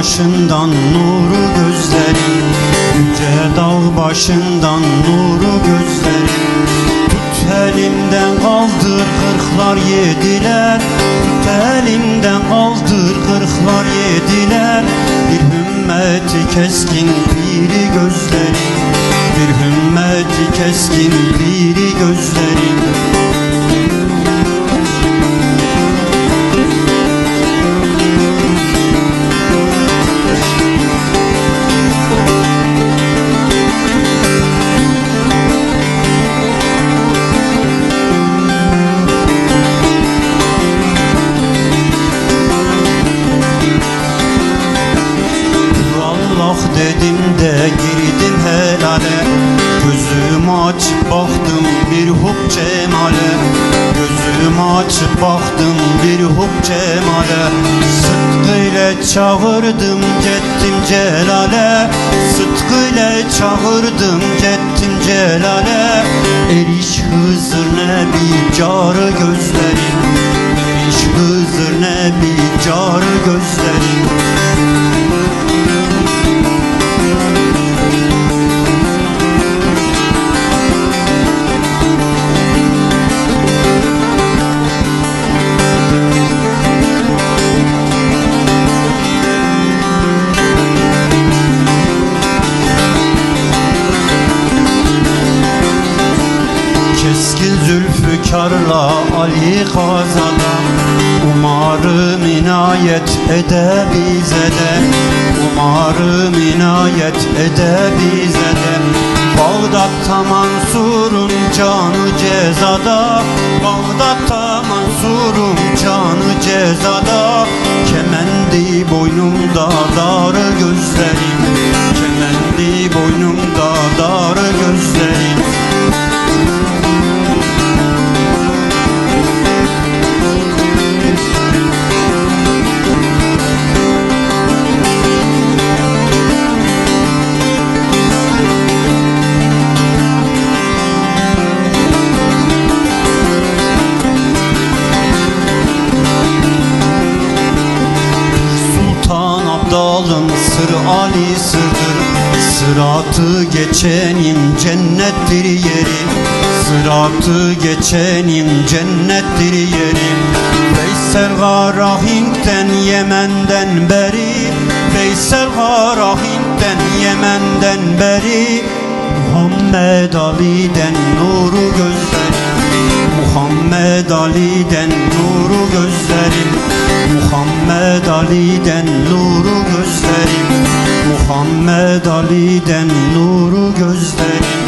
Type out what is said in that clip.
başından nuru gözleri Yüce dağ başından nuru gözleri. Tut elimden kaldır kırklar yediler Tut elimden kaldır kırklar yediler. Bir hümmeti keskin biri gözleri Bir hümmeti keskin biri gözleri. Dedim de girdim helale. Gözümü açıp baktım bir hub cemale. Gözümü açıp baktım bir hub cemale. Sıtkıyla çağırdım gittim celale. Sıtkıyla çağırdım gittim celale. Eriş Hızır Nebi carı gözlerim Eriş Hızır Nebi carı gözlerim Keskin zülfükarla Ali kazada Umarım inayet ede bize de. Umarım inayet ede bize de. Bağdat'ta Mansur'un canı cezada. Bağdat'ta Mansur'un canı cezada. Kemendi boynumda darı gözlerim Abdal'ın sır Ali sırdır. Sıratı geçenim cennettir yeri Sıratı geçenim cennettir yeri Veysel Gara Hint'ten Yemen'den beri. Veysel Gara Hint'ten Yemen'den beri. Muhammed Ali'den nuru gözlerim. Muhammed Ali'den nuru gözlerim Muhammed Ali'den nuru gözlerim Muhammed Ali'den nuru gözlerim